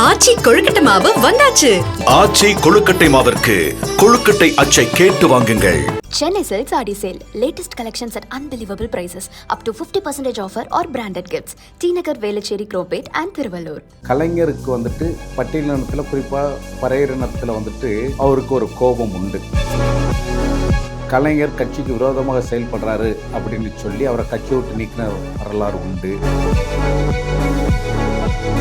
ஆச்சி கொழுக்கட்டை மாவு வந்தாச்சு ஆச்சி கொழுக்கட்டை மாவிற்கு கொழுக்கட்டை அச்சை கேட்டு வாங்குங்கள் Chennai Silk Saree Sale. Latest collections at unbelievable prices. Up to 50% offer or branded gifts. T Nagar, Velachery, Cropate and Thiruvallur. கலைஞருக்கு வந்துட்டு பட்டியலினத்தில் குறிப்பாக பறையினத்தில் வந்துட்டு அவருக்கு ஒரு கோபம் உண்டு கலைஞர் கட்சிக்கு விரோதமாக செயல்படுறாரு அப்படின்னு சொல்லி அவரை கட்சி விட்டு நீக்கின வரலாறு உண்டு.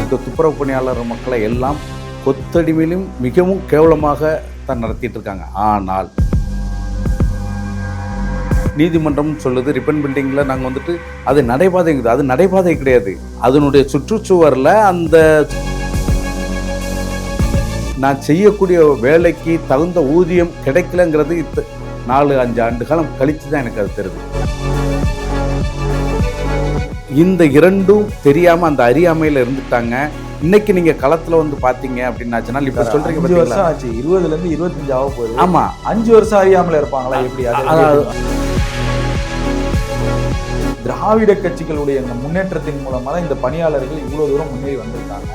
இந்த துப்புரவு பணியாளர் மக்களை எல்லாம் கொத்தடிமையிலும் மிகவும் கேவலமாக தான் நடத்திட்டு இருக்காங்க. ஆனால் நீதிமன்றம் சொல்லுது ரிப்பன் பில்டிங்கில் நாங்கள் வந்துட்டு அது நடைபாதைங்குது. அது நடைபாதை கிடையாது. அதனுடைய சுற்றுச்சுவரில் அந்த நான் செய்யக்கூடிய வேலைக்கு தகுந்த ஊதியம் கிடைக்கலங்கிறது நாலு அஞ்சு ஆண்டு காலம் கழித்து தான் எனக்கு அது தெரியுது. இந்த இரண்டும் தெரியாம அந்த அறியாமையில இருந்துட்டாங்க. இன்னைக்கு நீங்க களத்துல வந்து பாத்தீங்க அப்படின்னாச்சுன்னா இப்ப சொல்றீங்க அஞ்சு வருஷம் ஆச்சு. இருபதுல இருந்து இருபத்தஞ்சு ஆக போகுது. ஆமா. அஞ்சு வருஷம் அறியாமல இருப்பாங்களா? எப்படி? திராவிட கட்சிகளுடைய இந்த முன்னேற்றத்தின் மூலமா தான் இந்த பணியாளர்கள் இவ்வளவு தூரம் முன்னேறி வந்திருக்காங்க.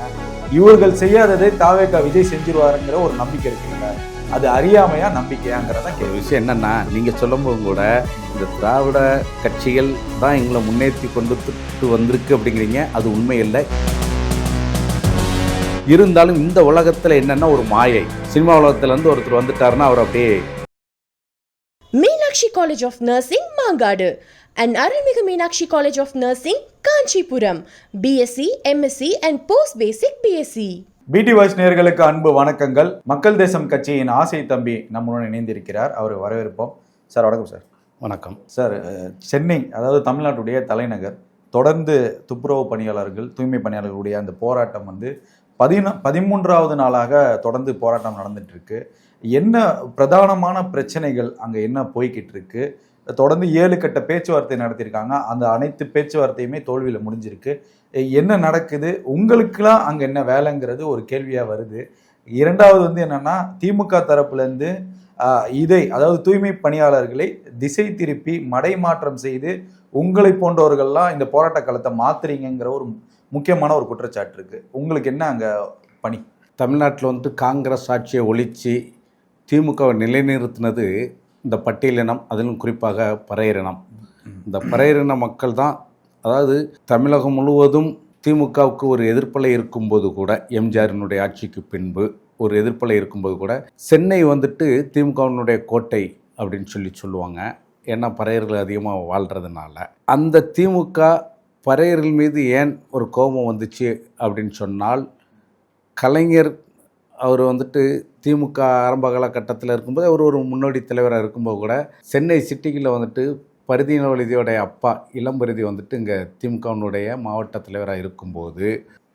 இவர்கள் செய்யாததை தாவேக்கா விஜய் செஞ்சிருவாருங்கிற ஒரு நம்பிக்கை இருக்குல்ல அது அறியாமையா நம்பிக்கையாங்கிறத ஒரு விஷயம் என்னன்னா நீங்க சொல்லும்போது கூட இந்த திராவிட கட்சிகள் தான் எங்களை முன்னேற்றி கொண்டு வந்திருக்கு அப்படிங்கிறீங்க. அது உண்மை இல்லை. இருந்தாலும் இந்த உலகத்துல என்னன்னா ஒரு மாயை. சினிமா உலகத்துல இருந்து ஒருத்தர் வந்துட்டாருன்னா அவர் அப்படியே Meenakshi College of Nursing, Mangadu, and Arulmigu Meenakshi College of Nursing, Kanchipuram, BSc, MSc, and Post Basic BSc. PD voice நேயர்களுக்கு அன்பு வணக்கங்கள். மக்கள் தேசம் கட்சியின் ஆசை தம்பி நம்முடன் இணைந்திருக்கிறார். அவரை வரவேற்போம். சார் வணக்கம் சார். வணக்கம். சார் சென்னை அதாவது தமிழ்நாட்டுடைய தலைநகர் தொடர்ந்து துப்புரவு பணியாளர்கள் தூய்மை பணியாளர்களுடைய அந்த போராட்டம் வந்து பதினா பதிமூன்றாவது நாளாக தொடர்ந்து போராட்டம் நடந்துட்டு இருக்கு என்ன பிரதானமான பிரச்சனைகள் அங்கே என்ன போய்கிட்டு இருக்கு தொடர்ந்து ஏழு கட்ட பேச்சுவார்த்தை நடத்தியிருக்காங்க. அந்த அனைத்து பேச்சுவார்த்தையுமே தோல்வியில் முடிஞ்சிருக்கு. என்ன நடக்குது? உங்களுக்கெல்லாம் அங்கே என்ன வேலைங்கிறது ஒரு கேள்வியாக வருது. இரண்டாவது வந்து என்னன்னா திமுக தரப்புலேருந்து இதை அதாவது தூய்மை பணியாளர்களை திசை திருப்பி மடைமாற்றம் செய்து உங்களை போன்றவர்கள்லாம் இந்த போராட்ட காலத்தை மாத்துறீங்கங்கிற ஒரு முக்கியமான ஒரு குற்றச்சாட்டு இருக்கு. உங்களுக்கு என்ன அங்கே பணி? தமிழ்நாட்டில் வந்துட்டு காங்கிரஸ் ஆட்சியை ஒழித்து திமுகவை நிலைநிறுத்தினது இந்த பட்டியலினம் அதிலும் குறிப்பாக பறையரினம் இந்த பறையரின மக்கள் தான் அதாவது தமிழகம் முழுவதும் திமுகவுக்கு ஒரு எதிர்ப்பலை இருக்கும்போது கூட எம்ஜிஆரினுடைய ஆட்சிக்கு பின்பு ஒரு எதிர்ப்பலை இருக்கும்போது கூட சென்னை வந்துட்டு திமுகவினுடைய கோட்டை அப்படின்னு சொல்லி சொல்லுவாங்க. ஏன்னா பறையர்கள் அதிகமாக வாழ்கிறதுனால அந்த திமுக பறையர்கள் மீது ஏன் ஒரு கோபம் வந்துச்சு அப்படின்னு சொன்னால் கலைஞர் அவர் வந்துட்டு திமுக ஆரம்ப காலகட்டத்தில் இருக்கும்போது அவர் ஒரு முன்னோடி தலைவராக இருக்கும்போது கூட சென்னை சிட்டியில் வந்துட்டு பரிதினவழிதியோடைய அப்பா இளம்பரிதி வந்துட்டு இங்கே திமுகவினுடைய மாவட்ட தலைவராக இருக்கும்போது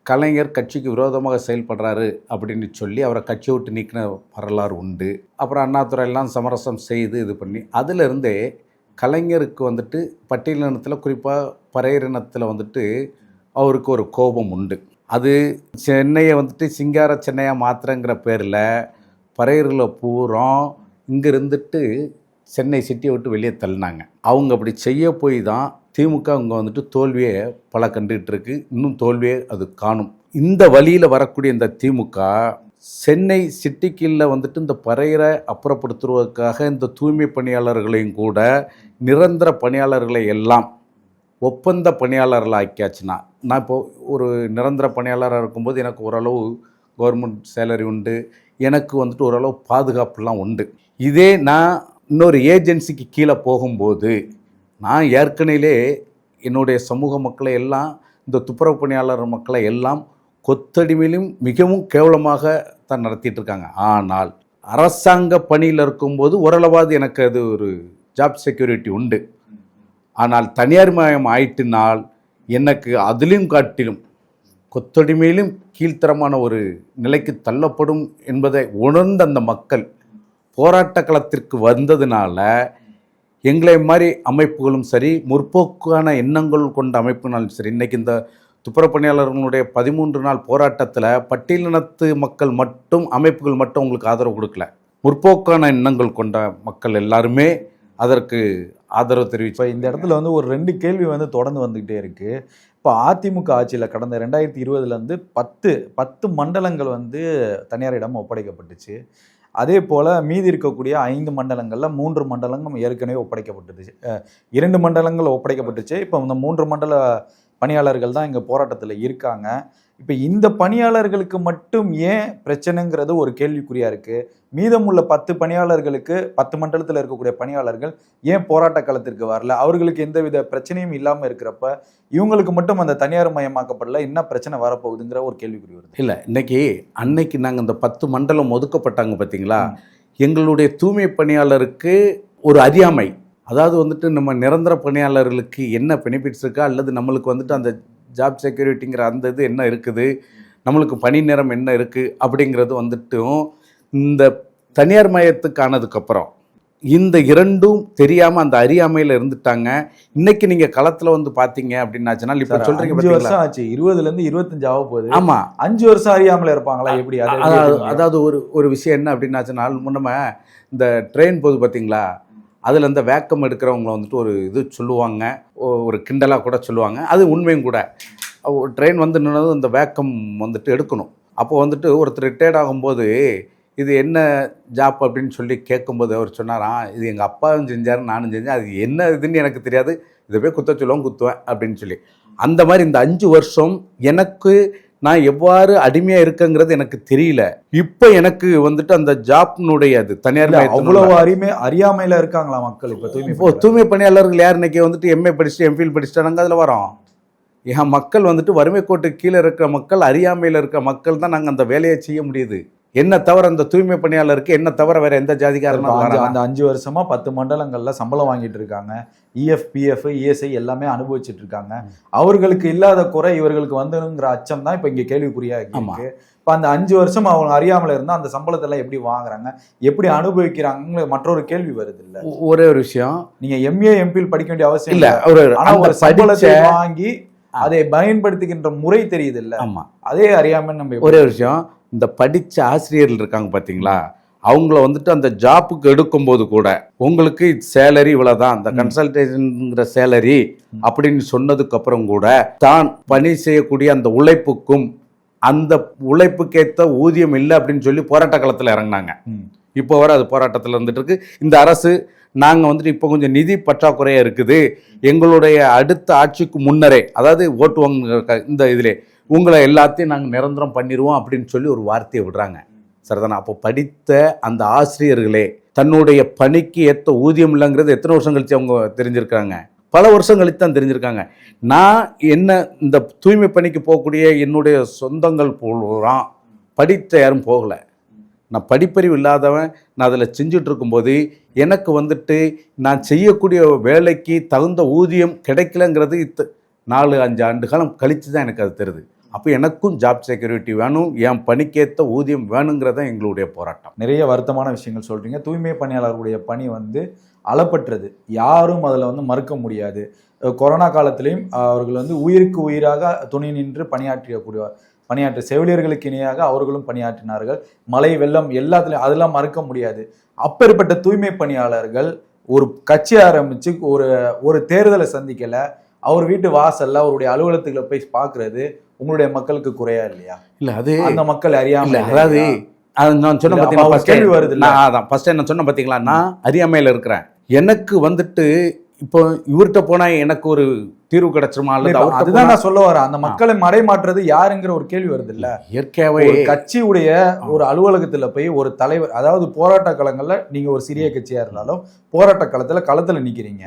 கலைஞர் கட்சிக்கு விரோதமாக செயல்படுறாரு அப்படின்னு சொல்லி அவரை கட்சி விட்டு நீக்கின வரலாறு உண்டு. அப்புறம் அண்ணாதுறையெல்லாம் சமரசம் செய்து இது பண்ணி அதிலிருந்தே கலைஞருக்கு வந்துட்டு பட்டியலினத்தில் குறிப்பாக பறையரினத்தில் வந்துட்டு அவருக்கு ஒரு கோபம் உண்டு. சென்னையை வந்துட்டு சிங்கார சென்னையாக மாத்திரங்கிற பேரில் பறையர்களை பூரம் இங்கே இருந்துட்டு சென்னை சிட்டியை விட்டு வெளியே தள்ளினாங்க. அவங்க அப்படி செய்ய போய் தான் திமுக அவங்க வந்துட்டு தோல்வியை பல கண்டுகிட்டு இருக்கு. இன்னும் தோல்வியை அது காணும். இந்த வழியில் வரக்கூடிய இந்த திமுக சென்னை சிட்டிக்குள்ள வந்துட்டு இந்த பறையரை அப்புறப்படுத்துவதற்காக இந்த தூய்மை பணியாளர்களையும் கூட நிரந்தர பணியாளர்களை எல்லாம் ஒப்பந்த பணியாளர்கள் ஆக்கியாச்சுன்னா நான் இப்போது ஒரு நிரந்தர பணியாளராக இருக்கும்போது எனக்கு ஓரளவு கவர்மெண்ட் சேலரி உண்டு. எனக்கு வந்துட்டு ஓரளவு பாதுகாப்புலாம் உண்டு. இதே நான் இன்னொரு ஏஜென்சிக்கு கீழே போகும்போது நான் ஏற்கனவே என்னுடைய சமூக மக்களை எல்லாம் இந்த துப்புரவு பணியாளர் மக்களை எல்லாம் கொத்தடிமையிலும் மிகவும் கேவலமாக தான் நடத்திட்டு இருக்காங்க. ஆனால் அரசாங்க பணியில் இருக்கும்போது ஓரளவாவது எனக்கு அது ஒரு ஜாப் செக்யூரிட்டி உண்டு. ஆனால் தனியார் மயம் ஆயிட்டினால் எனக்கு அதிலும் காட்டிலும் கொத்தடிமையிலும் கீழ்த்தரமான ஒரு நிலைக்கு தள்ளப்படும் என்பதை உணர்ந்த அந்த மக்கள் போராட்ட களத்திற்கு வந்ததுனால எங்களை மாதிரி அமைப்புகளும் சரி முற்போக்கான எண்ணங்கள் கொண்ட அமைப்புனாலும் சரி இன்றைக்கி இந்த துப்புரப்பணியாளர்களுடைய பதிமூன்று நாள் போராட்டத்தில் பட்டியலினத்து மக்கள் மட்டும் அமைப்புகள் மட்டும் உங்களுக்கு ஆதரவு கொடுக்கல. முற்போக்கான எண்ணங்கள் கொண்ட மக்கள் எல்லாருமே அதற்கு ஆதரவு தெரிவிச்சு இப்போ இந்த இடத்துல வந்து ஒரு ரெண்டு கேள்வி வந்து தொடர்ந்து வந்துகிட்டே இருக்கு. இப்போ அதிமுக ஆட்சியில் கடந்த ரெண்டாயிரத்தி இருபதுலேருந்து பத்து பத்து மண்டலங்கள் வந்து தனியாரிடம் ஒப்படைக்கப்பட்டுச்சு. அதே போல் மீதி இருக்கக்கூடிய ஐந்து மண்டலங்களில் மூன்று மண்டலங்கள் ஏற்கனவே ஒப்படைக்கப்பட்டுச்சு. இரண்டு மண்டலங்கள் ஒப்படைக்கப்பட்டுச்சு. இப்போ இந்த மூன்று மண்டல பணியாளர்கள் தான் இங்கே போராட்டத்தில் இருக்காங்க. இப்போ இந்த பணியாளர்களுக்கு மட்டும் ஏன் பிரச்சனைங்கிறது ஒரு கேள்விக்குறியாக இருக்குது மீதமுள்ள பத்து பணியாளர்களுக்கு பத்து மண்டலத்தில் இருக்கக்கூடிய பணியாளர்கள் ஏன் போராட்ட களத்திற்கு வரல? அவர்களுக்கு எந்தவித பிரச்சனையும் இல்லாமல் இருக்கிறப்ப இவங்களுக்கு மட்டும் அந்த தனியார் மயமாக்கப்படல என்ன பிரச்சனை வரப்போகுதுங்கிற ஒரு கேள்விக்குறி வருது. இல்லை இன்னைக்கு அன்னைக்கு நாங்கள் இந்த பத்து மண்டலம் ஒதுக்கப்பட்டாங்க பார்த்தீங்களா எங்களுடைய தூய்மை பணியாளருக்கு ஒரு அறியாமை. அதாவது வந்துட்டு நம்ம நிரந்தர பணியாளர்களுக்கு என்ன பெனிஃபிட்ஸ் இருக்கா? அல்லது நம்மளுக்கு வந்துட்டு அந்த ஜாப் செக்யூரிட்டிங்கிற அந்த இது என்ன இருக்குது? நம்மளுக்கு பணி நேரம் என்ன இருக்குது அப்படிங்கிறது வந்துட்டும் இந்த தனியார் மயத்துக்கு ஆனதுக்கப்புறம் இந்த இரண்டும் தெரியாமல் அந்த அறியாமையில் இருந்துட்டாங்க. இன்னைக்கு நீங்கள் களத்தில் வந்து பார்த்தீங்க அப்படின்னாச்சுன்னா இப்போ சொல்கிறீங்க அஞ்சு வருஷம் ஆச்சு. இருபதுல இருந்து இருபத்தஞ்சு ஆக போகுது. ஆமாம் அஞ்சு வருஷம் அறியாமல இருப்பாங்களா? எப்படி? அதாவது ஒரு ஒரு விஷயம் என்ன அப்படின்னாச்சுன்னா முன்னம இந்த ட்ரெயின் போகுது பார்த்தீங்களா அதில் இந்த வேக்கம் எடுக்கிறவங்கள வந்துட்டு ஒரு இது சொல்லுவாங்க. ஒரு கிண்டலாக கூட சொல்லுவாங்க. அது உண்மையும் கூட. ட்ரெயின் வந்து நின்னதும் இந்த வேக்கம் வந்துட்டு எடுக்கணும். அப்போது வந்துட்டு ஒருத்தர் ரிட்டையர்ட் ஆகும்போது இது என்ன ஜாப் அப்படின்னு சொல்லி கேட்கும்போது அவர் சொன்னாராம் இது எங்கள் அப்பாவும் செஞ்சார் நானும் செஞ்சேன். அது என்ன இதுன்னு எனக்கு தெரியாது. இதை போய் குத்த சொல்லுவோம் குத்துவேன் அப்படின்னு சொல்லி. அந்த மாதிரி இந்த அஞ்சு வருஷம் எனக்கு நான் எவ்வாறு அடிமையாக இருக்கேங்கிறது எனக்கு தெரியல. இப்போ எனக்கு வந்துட்டு அந்த ஜாப்னுடைய அது தனியார் அவ்வளவு அறிமை அறியாமையில இருக்காங்களா மக்கள் இப்ப தூய்மை இப்போ தூய்மை பணியாளர்கள் யார் இன்னைக்கு வந்துட்டு எம்ஏ படிச்சுட்டு எம்ஃபில் படிச்சுட்டாங்க அதில் வரோம். என் மக்கள் வந்துட்டு வறுமை கோட்டுக்கு கீழே இருக்கிற மக்கள் அறியாமையில் இருக்கிற மக்கள் தான் நாங்கள் அந்த வேலையை செய்ய முடியுது. என்ன தவிர அந்த தூய்மை பணியாளருக்கு என்ன தவிர வேற எந்த வரானா? அந்த அஞ்சு வருஷமா பத்து மண்டலங்கள்ல சம்பளம் வாங்கிட்டு இருக்காங்க. E இஎஃப் பிஎஃப் இஎஸ்ஐ எல்லாமே அனுபவிச்சுட்டு இருக்காங்க அவர்களுக்கு இல்லாத குறை இவர்களுக்கு வந்துங்கிற அச்சம் தான் இப்ப இங்க கேள்விக்குறியா ஆமா. இருக்கு. இப்ப அந்த அஞ்சு வருஷம் அவங்க அறியாமல இருந்தா அந்த சம்பளத்தை எல்லாம் எப்படி வாங்குறாங்க? எப்படி அனுபவிக்கிறாங்க மற்றொரு கேள்வி வருது இல்ல. ஒரே ஒரு விஷயம். நீங்க எம்ஏ எம்பில் படிக்க வேண்டிய அவசியம் இல்ல ஒரு சம்பளத்தை வாங்கி அதை பயன்படுத்துகின்ற முறை தெரியுது இல்ல. ஆமா. அதே அறியாம நம்ம ஒரே ஒரு விஷயம் இந்த படிச்ச ஆசிரியர்கள் இருக்காங்க பாத்தீங்களா? அவங்கள வந்துட்டு அந்த ஜாப்புக்கு எடுக்கும்போது கூட உங்களுக்கு சேலரி இவ்வளவுதான் அந்த கன்சல்டேஷன்ங்கிற சேலரி அப்படின்னு சொன்னதுக்கு அப்புறம் கூட தான் பணி செய்யக்கூடிய அந்த உழைப்புக்கும் அந்த உழைப்புக்கேத்த ஊதியம் இல்லை அப்படின்னு சொல்லி போராட்ட களத்தில் இறங்குனாங்க. இப்போ வர அது போராட்டத்தில் இருந்துட்டு இருக்கு. இந்த அரசு நாங்கள் வந்துட்டு இப்போ கொஞ்சம் நிதி பற்றாக்குறையாக இருக்குது. எங்களுடைய அடுத்த ஆட்சிக்கு முன்னரே அதாவது ஓட்டு வாங்க இந்த இதிலே உங்களை எல்லாத்தையும் நாங்கள் நிரந்தரம் பண்ணிடுவோம் அப்படின்னு சொல்லி ஒரு வார்த்தையை விடுறாங்க. சரிதானா? அப்போ படித்த அந்த ஆசிரியர்களே தன்னுடைய பணிக்கு ஏற்ற ஊதியம் இல்லைங்கிறது எத்தனை வருஷம் கழித்து அவங்க தெரிஞ்சிருக்காங்க பல வருஷம் கழித்து தான் தெரிஞ்சிருக்காங்க. நான் என்ன இந்த தூய்மை பணிக்கு போகக்கூடிய என்னுடைய சொந்தங்கள் போலாம் படித்த யாரும் போகலை. நான் படிப்பறிவு இல்லாதவன் நான் அதில் செஞ்சுட்டு இருக்கும்போது எனக்கு வந்துட்டு நான் செய்யக்கூடிய வேலைக்கு தகுந்த ஊதியம் கிடைக்கலங்கிறது இத்த நாலு அஞ்சு ஆண்டு காலம் கழித்து தான் எனக்கு அது தெரியுது. அப்போ எனக்கும் ஜாப் செக்யூரிட்டி வேணும் என் பணிக்கேற்ற ஊதியம் வேணுங்கிறத எங்களுடைய போராட்டம். நிறைய வருத்தமான விஷயங்கள் சொல்கிறீங்க தூய்மை பணியாளர்களுடைய பணி வந்து அளப்பற்றது. யாரும் அதில் வந்து மறுக்க முடியாது. கொரோனா காலத்திலையும் அவர்கள் வந்து உயிருக்கு உயிராக துணி நின்று பணியாற்றியக்கூடிய பணியாற்ற செவிலியர்களுக்கு இணையாக அவர்களும் பணியாற்றினார்கள். மழை வெள்ளம் எல்லாத்துலேயும் அதெல்லாம் மறுக்க முடியாது. அப்பேற்பட்ட தூய்மை பணியாளர்கள் ஒரு கட்சி ஆரம்பித்து ஒரு ஒரு தேர்தலை சந்திக்கலை. அவர் வீட்டு வாசல்ல அவருடைய அலுவலகத்துக்குள்ள போய் பார்க்கிறது உங்களுடைய மக்களுக்கு குறையா இல்லையா? இல்லை அது அந்த மக்கள் அறியாம அதாவது அது நான் சொன்ன first கேள்வி வருது? நான் அதான் ஃபர்ஸ்ட் என்ன சொன்ன பார்த்தீங்களா நான் அறியாமையில் இருக்கிறேன். எனக்கு வந்துட்டு இப்போ இவர்கிட்ட போனால் எனக்கு ஒரு தீர்வு கிடைச்சிருமா? அல்லது அதுதான் நான் சொல்ல வரேன். அந்த மக்களை மடைமாற்றுறது யாருங்கிற ஒரு கேள்வி வருது இல்ல? இயற்கையாகவே ஒரு கட்சியுடைய ஒரு அலுவலகத்துல போய் ஒரு தலைவர் அதாவது போராட்ட களங்கள்ல நீங்க ஒரு சிறிய கட்சியா இருந்தாலும் போராட்ட களத்துல களத்துல நிக்கிறீங்க.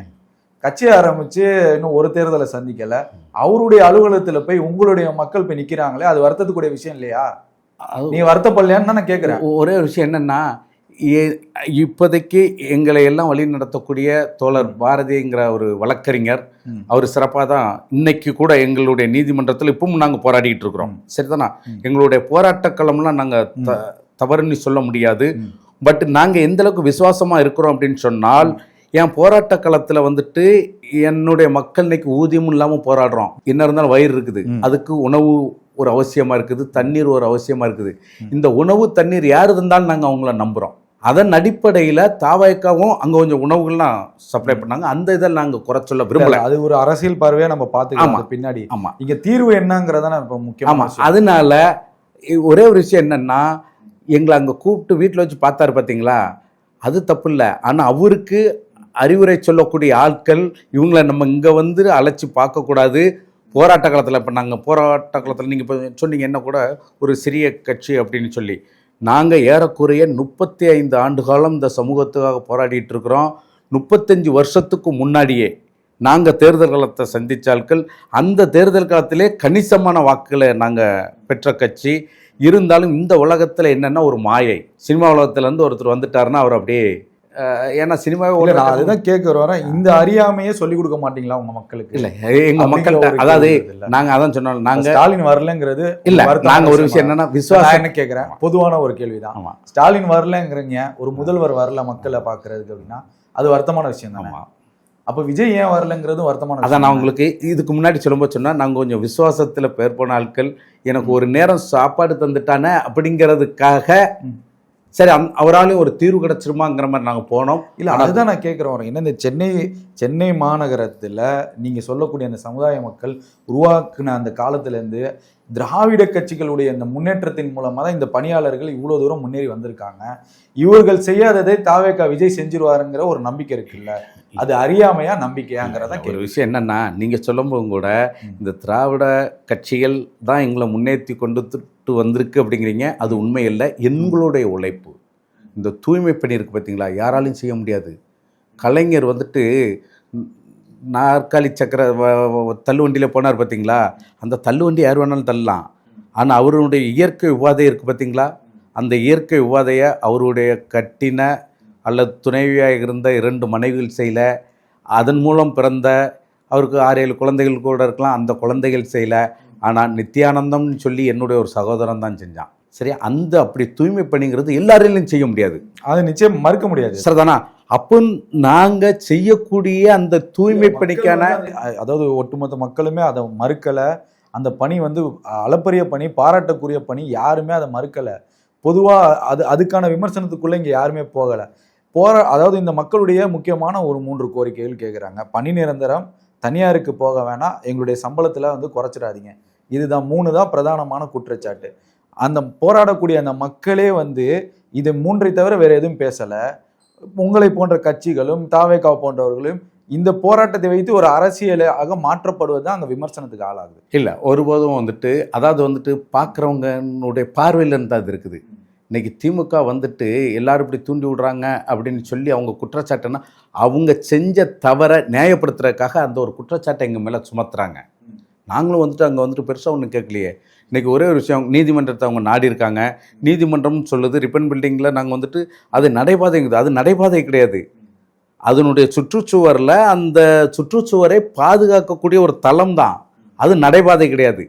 கட்சி ஆரம்பிச்சு இன்னும் ஒரு தேர்தலை சந்திக்கல. அவருடைய அலுவலகத்துல போய் உங்களுடைய மக்கள் போய் நிக்கிறாங்களே அது வருத்தத்துக்குரிய விஷயம் இல்லையா? நீ வருத்தப்படலையான்னு தான் நான் கேக்குறேன். ஒ- ஒரே ஒரு விஷயம் என்னன்னா இப்போதைக்கு எங்களை எல்லாம் வழி நடத்தக்கூடிய தோழர் பாரதிங்கிற ஒரு வழக்கறிஞர். அவர் சிறப்பாக தான் இன்னைக்கு கூட எங்களுடைய நீதிமன்றத்தில் இப்பவும் நாங்கள் போராடிட்டு இருக்கிறோம். சரிதானா? எங்களுடைய போராட்ட களம்லாம் நாங்கள் த தவறுன்னு சொல்ல முடியாது. பட் நாங்கள் எந்த அளவுக்கு விசுவாசமாக இருக்கிறோம் அப்படின்னு சொன்னால் என் போராட்ட களத்தில் வந்துட்டு என்னுடைய மக்கள் இன்னைக்கு ஊதியமும் இல்லாமல் போராடுறோம். என்ன இருந்தாலும் வயிறு இருக்குது. அதுக்கு உணவு ஒரு அவசியமாக இருக்குது. தண்ணீர் ஒரு அவசியமாக இருக்குது. இந்த உணவு தண்ணீர் யார் இருந்தாலும் நாங்கள் அவங்கள நம்புகிறோம் அதன் அடிப்படையில் தாவாய்க்காவும் அங்கே கொஞ்சம் உணவுகள்லாம் சப்ளை பண்ணாங்க. அந்த இதில் நாங்கள் குறை சொல்ல விரும்பல. அது ஒரு அரசியல் பார்வையா நம்ம பார்த்துக்கலாம். பின்னாடி. ஆமாம் இங்க தீர்வு என்னங்கிறதான இப்ப முக்கியமான ஆமாம். அதனால ஒரே ஒரு விஷயம் என்னன்னா எங்களை அங்கே கூப்பிட்டு வீட்டில் வச்சு பார்த்தாரு பார்த்தீங்களா அது தப்பு இல்லை. ஆனால் அவருக்கு அறிவுரை சொல்லக்கூடிய ஆட்கள் இவங்களை நம்ம இங்கே வந்து அழைச்சி பார்க்கக்கூடாது. போராட்ட காலத்தில் இப்போ நாங்கள் போராட்ட காலத்தில் நீங்கள் இப்போ சொன்னீங்க என்ன கூட ஒரு சிறிய கட்சி அப்படின்னு சொல்லி. நாங்கள் ஏறக்குறைய முப்பத்தி ஐந்து ஆண்டு காலம் இந்த சமூகத்துக்காக போராடிட்டு இருக்கிறோம். முப்பத்தஞ்சு வருஷத்துக்கு முன்னாடியே நாங்கள் தேர்தல் காலத்தை சந்திச்ச ஆட்கள் அந்த தேர்தல் காலத்திலே கணிசமான வாக்குகளை நாங்கள் பெற்ற கட்சி. இருந்தாலும் இந்த உலகத்தில் என்னென்னா ஒரு மாயை. சினிமா உலகத்துலேருந்து ஒருத்தர் வந்துட்டாருன்னா அவர் அப்படியே ஏன்னா சினிமாவே இல்ல, நான் அதுதான் கேட்க வரேன் இந்த அறியாமையே சொல்லி கொடுக்க மாட்டீங்களா உங்க மக்களுக்கு இல்லை எங்கள் ஒரு அதாவது? நாங்கள் அதான் சொன்னோம் நாங்கள் ஸ்டாலின் வரலங்கிறது இல்லை நாங்கள் ஒரு விஷயம்? என்னன்னா நான் விசுவாசம் என்ன கேட்கிறேன் பொதுவான ஒரு கேள்விதான் ஆமாம் ஸ்டாலின் வரலங்கிறீங்க ஒரு முதல்வர் வரல மக்களை பாக்குறதுக்கு அப்படின்னா அது வருத்தமான விஷயம் தானே அப்ப விஜய் ஏன் வரலங்கிறதும் வருத்தமான அதான் நான்? உங்களுக்கு இதுக்கு முன்னாடி சொல்லும்போது சொன்னால் நாங்கள் கொஞ்சம் விசுவாசத்தில் பேர் போன ஆட்கள் எனக்கு ஒரு நேரம் சாப்பாடு தந்துட்டானே அப்படிங்கிறதுக்காக. சரி அந் அவராலையும் ஒரு தீர்வு கிடைச்சிருமாங்கிற மாதிரி நாங்கள் போனோம். இல்ல அதுதான் நான் கேட்கிறேன் வரேன் என்ன இந்த சென்னை சென்னை மாநகரத்துல நீங்க சொல்லக்கூடிய அந்த சமுதாய மக்கள் உருவாக்குன அந்த காலத்துல இருந்து திராவிட கட்சிகளுடைய இந்த முன்னேற்றத்தின் மூலமா தான் இந்த பணியாளர்கள் இவ்வளவு தூரம் முன்னேறி வந்திருக்காங்க. இவர்கள் செய்யாததை தாவேக்கா விஜய் செஞ்சிருவாருங்கிற ஒரு நம்பிக்கை இருக்குல்ல. அது அறியாமையா நம்பிக்கையாங்கிறத ஒரு விஷயம் என்னன்னா நீங்க சொல்லும்போது கூட இந்த திராவிட கட்சிகள் தான் எங்களை முன்னேற்றி கொண்டுட்டு வந்திருக்கு அப்படிங்கிறீங்க. அது உண்மை இல்லை. எங்களுடைய உழைப்பு. இந்த தூய்மை பணி இருக்கு பார்த்தீங்களா யாராலையும் செய்ய முடியாது. கலைஞர் வந்துட்டு நாற்காலி சக்கர தள்ளுவண்டியில் போனார் பார்த்தீங்களா அந்த தள்ளுவண்டி யார் வேணாலும் தள்ளலாம். ஆனால் அவருடைய இயற்கை உபாதை இருக்குது பார்த்தீங்களா அந்த இயற்கை உபாதையை அவருடைய கட்டின அல்லது துணைவியாக இருந்த இரண்டு மனைவிகள் செய்யல. அதன் மூலம் பிறந்த அவருக்கு ஆறு ஏழு குழந்தைகள் கூட இருக்கலாம். அந்த குழந்தைகள் செய்யல. ஆனால் நித்யானந்தம்னு சொல்லி என்னுடைய ஒரு சகோதரன் தான் செஞ்சான். சரி அந்த அப்படி தூய்மை பணிங்கிறது எல்லாராலையும் செய்ய முடியாது. அது நிச்சயம் மறுக்க முடியாது. சரிதானா? அப்போ நாங்க செய்யக்கூடிய அந்த தூய்மை பணிக்கான அதாவது ஒட்டுமொத்த மக்களுமே அதை மறுக்கல. அந்த பணி வந்து அளப்பரிய பணி பாராட்டக்கூடிய பணி யாருமே அதை மறுக்கல. பொதுவா அது அதுக்கான விமர்சனத்துக்குள்ள இங்க யாருமே போகல. போற அதாவது இந்த மக்களுடைய முக்கியமான ஒரு மூன்று கோரிக்கைகள் கேட்குறாங்க பணி நிரந்தரம் தனியாருக்கு போக வேணாம் எங்களுடைய சம்பளத்தில் வந்து குறைச்சிடாதீங்க. இதுதான் மூணு தான் பிரதானமான குற்றச்சாட்டு. அந்த போராடக்கூடிய அந்த மக்களே வந்து இது மூன்றை தவிர வேறு எதுவும் பேசலை. உங்களை போன்ற கட்சிகளும் தாவேகா போன்றவர்களும் இந்த போராட்டத்தை வைத்து ஒரு அரசியலாக மாற்றப்படுவது தான் அங்கே விமர்சனத்துக்கு ஆளாகுது. இல்லை ஒருபோதும் வந்துட்டு அதாவது வந்துட்டு பார்க்குறவங்கனுடைய பார்வையில் இருந்து அது இருக்குது. இன்னைக்கு திமுக வந்துட்டு எல்லாரும் இப்படி தூண்டி விடுறாங்க அப்படின்னு சொல்லி அவங்க குற்றச்சாட்டுன்னா அவங்க செஞ்ச தவறை நியாயப்படுத்துறதுக்காக அந்த ஒரு குற்றச்சாட்டை எங்கள் மேலே சுமத்துறாங்க. நாங்களும் வந்துட்டு அங்கே வந்துட்டு பெருசாக ஒன்றும் கேட்கலையே. இன்றைக்கி ஒரே ஒரு விஷயம் நீதிமன்றத்தை அவங்க நாடி இருக்காங்க. நீதிமன்றம்னு சொல்லுது ரிப்பன் பில்டிங்கில் நாங்கள் வந்துட்டு அது நடைபாதைங்குது அது நடைபாதை கிடையாது. அதனுடைய சுற்றுச்சுவரில் அந்த சுற்றுச்சுவரை பாதுகாக்கக்கூடிய ஒரு தளம் தான். அது நடைபாதை கிடையாது.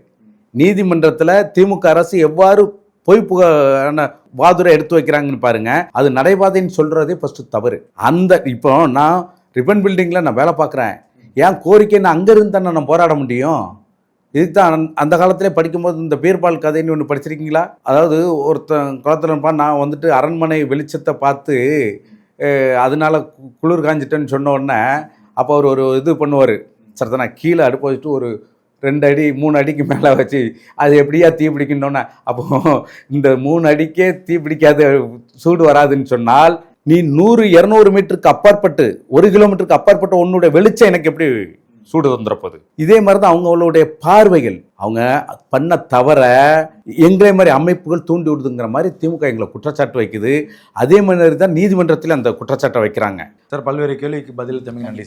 நீதிமன்றத்தில் திமுக அரசு எவ்வாறு பொய் புகான வாதுரை எடுத்து வைக்கிறாங்கன்னு பாருங்க. அது நடைபாதைன்னு சொல்றதே ஃபர்ஸ்ட் தவறு. அந்த இப்போ நான் ரிப்பன் பில்டிங்கில் நான் வேலை பார்க்குறேன். ஏன் கோரிக்கை நான் அங்கேருந்து தானே நான் போராட முடியும்? இதுதான் அந்த- அந்த காலத்திலே படிக்கும்போது இந்த பீர்பால் கதைன்னு ஒன்று படிச்சிருக்கீங்களா? அதாவது ஒருத்தன் குளத்துல நான் வந்துட்டு அரண்மனை வெளிச்சத்தை பார்த்து அதனால கு- குளிர் காஞ்சிட்டேன்னு சொன்ன உடனே அப்போ அவர் ஒரு இது பண்ணுவார். சரிதானா கீழே அடுப்பு வச்சுட்டு ஒரு ரெண்டு அடி மூணு அடிக்கு மேலே வச்சு அது எப்படியா தீ பிடிக்கணும்னா. அப்போ இந்த மூணு அடிக்கே தீ பிடிக்காத சூடு வராதுன்னு சொன்னால் நீ நூறு இரநூறு மீட்டருக்கு அப்பாற்பட்டு ஒரு கிலோமீட்டருக்கு அப்பாற்பட்ட உன்னுடைய வெளிச்சம் எனக்கு எப்படி சூடு வந்துடப்போகுது இதே மாதிரி தான் அவங்களுடைய பார்வைகள். அவங்க பண்ண தவற எங்களே மாதிரி அமைப்புகள் தூண்டி விடுதுங்கிற மாதிரி திமுக எங்களை குற்றச்சாட்டு வைக்குது. அதே மாதிரி தான் நீதிமன்றத்தில் அந்த குற்றச்சாட்டை வைக்கிறாங்க. சார் பல்வேறு கேள்விக்கு பதில் தமிழ் நன்றி